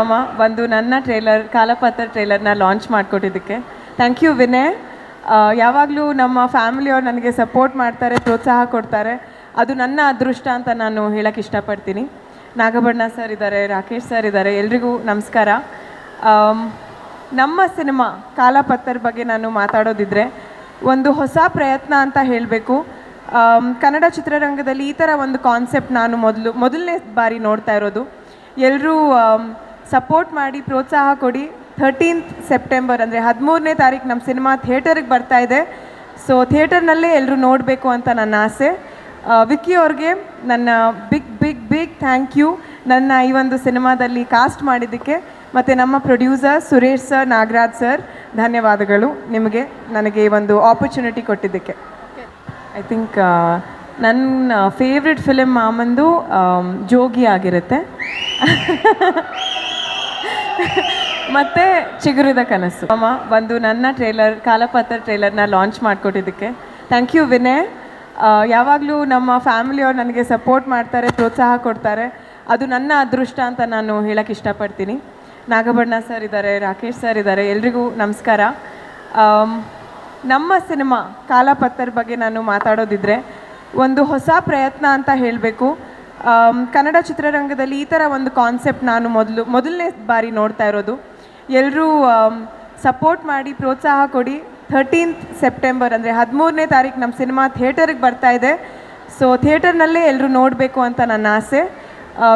ಮಾಮ ಒಂದು ನನ್ನ ಟ್ರೇಲರ್, ಕಾಲಪತ್ರ ಟ್ರೇಲರ್ನ ಲಾಂಚ್ ಮಾಡಿಕೊಟ್ಟಿದ್ದಕ್ಕೆ. Thank you Vinay. ಯಾವಾಗಲೂ ನಮ್ಮ ಫ್ಯಾಮಿಲಿಯವ್ರು ನನಗೆ ಸಪೋರ್ಟ್ ಮಾಡ್ತಾರೆ, ಪ್ರೋತ್ಸಾಹ ಕೊಡ್ತಾರೆ. ಅದು ನನ್ನ ಅದೃಷ್ಟ ಅಂತ ನಾನು ಹೇಳಕ್ಕೆ ಇಷ್ಟಪಡ್ತೀನಿ. ನಾಗಬಣ್ಣ ಸರ್ ಇದ್ದಾರೆ ರಾಕೇಶ್ ಸರ್ ಇದ್ದಾರೆ ಎಲ್ರಿಗೂ ನಮಸ್ಕಾರ. ನಮ್ಮ ಸಿನಿಮಾ ಕಾಲಪತ್ರ ಬಗ್ಗೆ ನಾನು ಮಾತಾಡೋದಿದ್ರೆ ಒಂದು ಹೊಸ ಪ್ರಯತ್ನ ಅಂತ ಹೇಳಬೇಕು. ಕನ್ನಡ ಚಿತ್ರರಂಗದಲ್ಲಿ ಈ ಥರ ಒಂದು ಕಾನ್ಸೆಪ್ಟ್ ನಾನು ಮೊದಲು, ಮೊದಲನೇ ಬಾರಿ ನೋಡ್ತಾ ಇರೋದು. ಎಲ್ಲರೂ ಸಪೋರ್ಟ್ ಮಾಡಿ, ಪ್ರೋತ್ಸಾಹ ಕೊಡಿ. ಥರ್ಟೀನ್ತ್ ಸೆಪ್ಟೆಂಬರ್ ಅಂದರೆ ಹದಿಮೂರನೇ ತಾರೀಕು ನಮ್ಮ ಸಿನಿಮಾ ಥಿಯೇಟರ್ಗೆ ಬರ್ತಾ ಇದೆ. ಸೊ ಥಿಯೇಟರ್ನಲ್ಲೇ ಎಲ್ಲರೂ ನೋಡಬೇಕು ಅಂತ ನನ್ನ ಆಸೆ. ವಿಕ್ಕಿ ಅವ್ರಿಗೆ ನನ್ನ big big big thank you ನನ್ನ ಈ ಒಂದು ಸಿನಿಮಾದಲ್ಲಿ ಕಾಸ್ಟ್ ಮಾಡಿದ್ದಕ್ಕೆ. ಮತ್ತು ನಮ್ಮ producer Suresh sir Nagaraj sir ಧನ್ಯವಾದಗಳು ನಿಮಗೆ, ನನಗೆ ಈ ಒಂದು ಆಪರ್ಚುನಿಟಿ ಕೊಟ್ಟಿದ್ದಕ್ಕೆ. ಐ ಥಿಂಕ್ ನನ್ನ ಫೇವ್ರೆಟ್ ಫಿಲಿಮ್ ಮಾಮಂದು ಜೋಗಿ ಆಗಿರುತ್ತೆ. ಮತ್ತು ಚಿಗುರಿದ ಕನಸು. ಅಮ್ಮ ಬಂದು ನನ್ನ ಟ್ರೇಲರ್, ಕಾಲಪತ್ರ ಟ್ರೇಲರ್ನ ಲಾಂಚ್ ಮಾಡಿಕೊಟ್ಟಿದ್ದಕ್ಕೆ. Thank you Vinay. ಯಾವಾಗಲೂ ನಮ್ಮ ಫ್ಯಾಮಿಲಿಯವ್ರು ನನಗೆ ಸಪೋರ್ಟ್ ಮಾಡ್ತಾರೆ, ಪ್ರೋತ್ಸಾಹ ಕೊಡ್ತಾರೆ. ಅದು ನನ್ನ ಅದೃಷ್ಟ ಅಂತ ನಾನು ಹೇಳಕ್ಕೆ ಇಷ್ಟಪಡ್ತೀನಿ. ನಾಗಬಣ್ಣ ಸರ್ ಇದ್ದಾರೆ ರಾಕೇಶ್ ಸರ್ ಇದ್ದಾರೆ ಎಲ್ರಿಗೂ ನಮಸ್ಕಾರ. ನಮ್ಮ ಸಿನಿಮಾ ಕಾಲಪತ್ರ ಬಗ್ಗೆ ನಾನು ಮಾತಾಡೋದಿದ್ರೆ, ಒಂದು ಹೊಸ ಪ್ರಯತ್ನ ಅಂತ ಹೇಳಬೇಕು. ಕನ್ನಡ ಚಿತ್ರರಂಗದಲ್ಲಿ ಈ ಥರ ಒಂದು ಕಾನ್ಸೆಪ್ಟ್ ನಾನು ಮೊದಲು, ಮೊದಲನೇ ಬಾರಿ ನೋಡ್ತಾ ಇರೋದು. ಎಲ್ಲರೂ ಸಪೋರ್ಟ್ ಮಾಡಿ, ಪ್ರೋತ್ಸಾಹ ಕೊಡಿ. ಥರ್ಟೀನ್ತ್ ಸೆಪ್ಟೆಂಬರ್ ಅಂದರೆ ಹದಿಮೂರನೇ ತಾರೀಕು ನಮ್ಮ ಸಿನಿಮಾ ಥಿಯೇಟರ್ಗೆ ಬರ್ತಾ ಇದೆ. ಸೊ ಥಿಯೇಟರ್ನಲ್ಲೇ ಎಲ್ಲರೂ ನೋಡಬೇಕು ಅಂತ ನನ್ನ ಆಸೆ.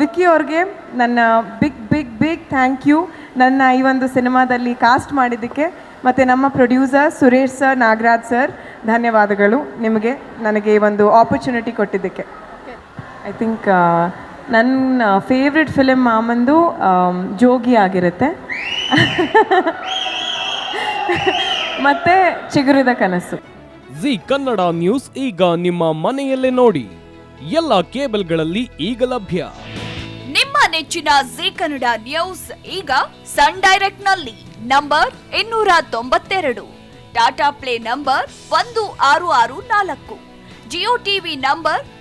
ವಿಕ್ಕಿ ಅವ್ರಿಗೆ ನನ್ನ big big big thank you ನನ್ನ ಈ ಒಂದು ಸಿನಿಮಾದಲ್ಲಿ ಕಾಸ್ಟ್ ಮಾಡಿದ್ದಕ್ಕೆ. ಮತ್ತು ನಮ್ಮ producer Suresh sir Nagaraj sir ಧನ್ಯವಾದಗಳು ನಿಮಗೆ, ನನಗೆ ಈ ಒಂದು ಆಪರ್ಚುನಿಟಿ ಕೊಟ್ಟಿದ್ದಕ್ಕೆ. ಐ ಥಿಂಕ್ ನನ್ನ ಫೇವ್ರೆಟ್ ಫಿಲಿಮ್ ಮಾಮಂದು ಜೋಗಿ ಆಗಿರುತ್ತೆ. ಮತ್ತೆ ಚಿಗುರಿದ ಕನಸು. ಜಿ ಕನ್ನಡ ನ್ಯೂಸ್ ಈಗ ನಿಮ್ಮ ಮನೆಯಲ್ಲೇ ನೋಡಿ. ಎಲ್ಲ ಕೇಬಲ್ಗಳಲ್ಲಿ ಈಗ ಲಭ್ಯ. ನಿಮ್ಮ ನೆಚ್ಚಿನ ಜಿ ಕನ್ನಡ ನ್ಯೂಸ್ ಈಗ ಸನ್ ಡೈರೆಕ್ಟ್ನಲ್ಲಿ ನಂಬರ್ ಇನ್ನೂರ ತೊಂಬತ್ತೆರಡು. ಟಾಟಾ ಪ್ಲೇ ನಂಬರ್ ಒಂದು ಆರು ಆರು ನಾಲ್ಕು. Jio TV number